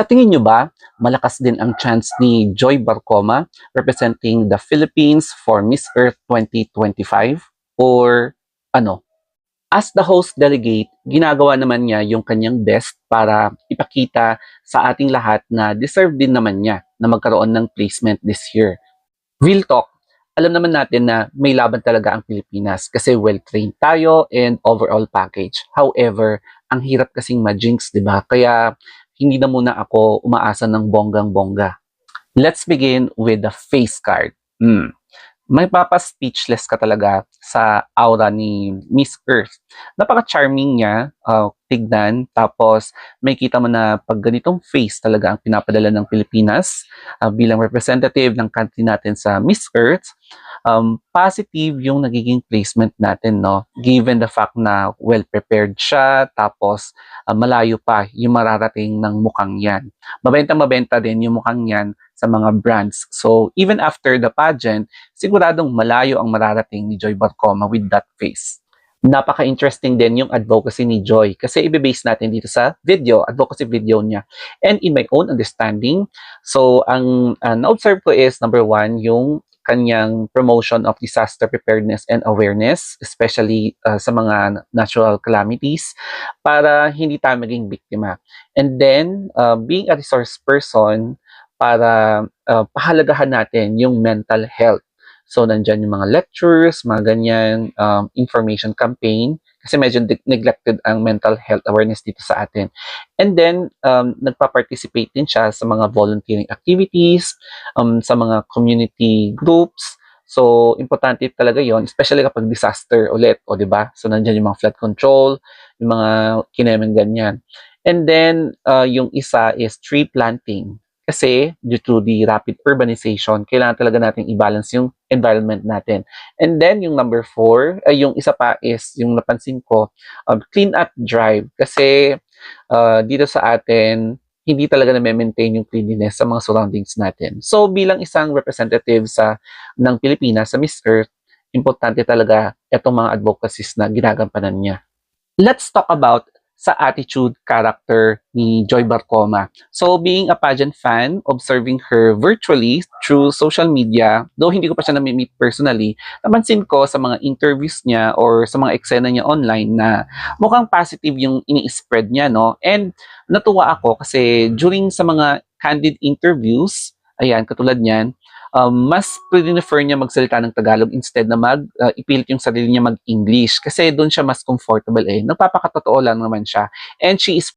Sa tingin nyo ba, malakas din ang chance ni Joy Barcoma representing the Philippines for Miss Earth 2025? Or ano? As the host delegate, ginagawa naman niya yung kanyang best para ipakita sa ating lahat na deserve din naman niya na magkaroon ng placement this year. Real talk, alam naman natin na may laban talaga ang Pilipinas kasi well-trained tayo and overall package. However, ang hirap kasing ma-jinx, di ba? Kaya hindi na muna ako umaasa ng bonggang-bongga. Let's begin with the face card. Hmm. May papa-speechless ka talaga sa aura ni Miss Earth. Napaka-charming niya, uh, tignan. Tapos, may kita mo na pag ganitong face talaga ang pinapadala ng Pilipinas uh, bilang representative ng country natin sa Miss Earth, um, positive yung nagiging placement natin, no? Given the fact na well-prepared siya, tapos uh, malayo pa yung mararating ng mukhang yan. Mabenta-mabenta din yung mukhang yan sa mga brands. So, even after the pageant, siguradong malayo ang mararating ni Joy Barcoma with that face. Napaka-interesting din yung advocacy ni Joy kasi ibe-base natin dito sa video, advocacy video niya. And in my own understanding, so ang uh, na-observe ko is number one, yung kanyang promotion of disaster preparedness and awareness, especially uh, sa mga natural calamities, para hindi tayo maging biktima. And then, uh, being a resource person, para uh, pahalagahan natin yung mental health. So, nandyan yung mga lectures, mga ganyan, um, information campaign, kasi medyo neglected ang mental health awareness dito sa atin. And then, um, nagpa-participate din siya sa mga volunteering activities, um, sa mga community groups. So, importante talaga yon especially kapag disaster ulit, o ba? So, nandyan yung mga flood control, yung mga kinemeng ganyan. And then, uh, yung isa is tree planting. Kasi due to the rapid urbanization, kailangan talaga natin i-balance yung environment natin. And then yung number four, ay yung isa pa is yung napansin ko, um, clean up drive. Kasi uh, dito sa atin, hindi talaga na-maintain yung cleanliness sa mga surroundings natin. So bilang isang representative sa ng Pilipinas sa Miss Earth, importante talaga itong mga advocacies na ginagampanan niya. Let's talk about sa attitude character ni Joy Barcoma. So, being a pageant fan, observing her virtually through social media, though hindi ko pa siya na-meet personally, napansin ko sa mga interviews niya or sa mga eksena niya online na mukhang positive yung ini-spread niya, no? And natuwa ako kasi during sa mga candid interviews, ayan, katulad niyan, um, mas prefer niya magsalita ng Tagalog instead na mag uh, ipilit yung sarili niya mag-English kasi doon siya mas comfortable eh. Nagpapakatotoo lang naman siya. And she is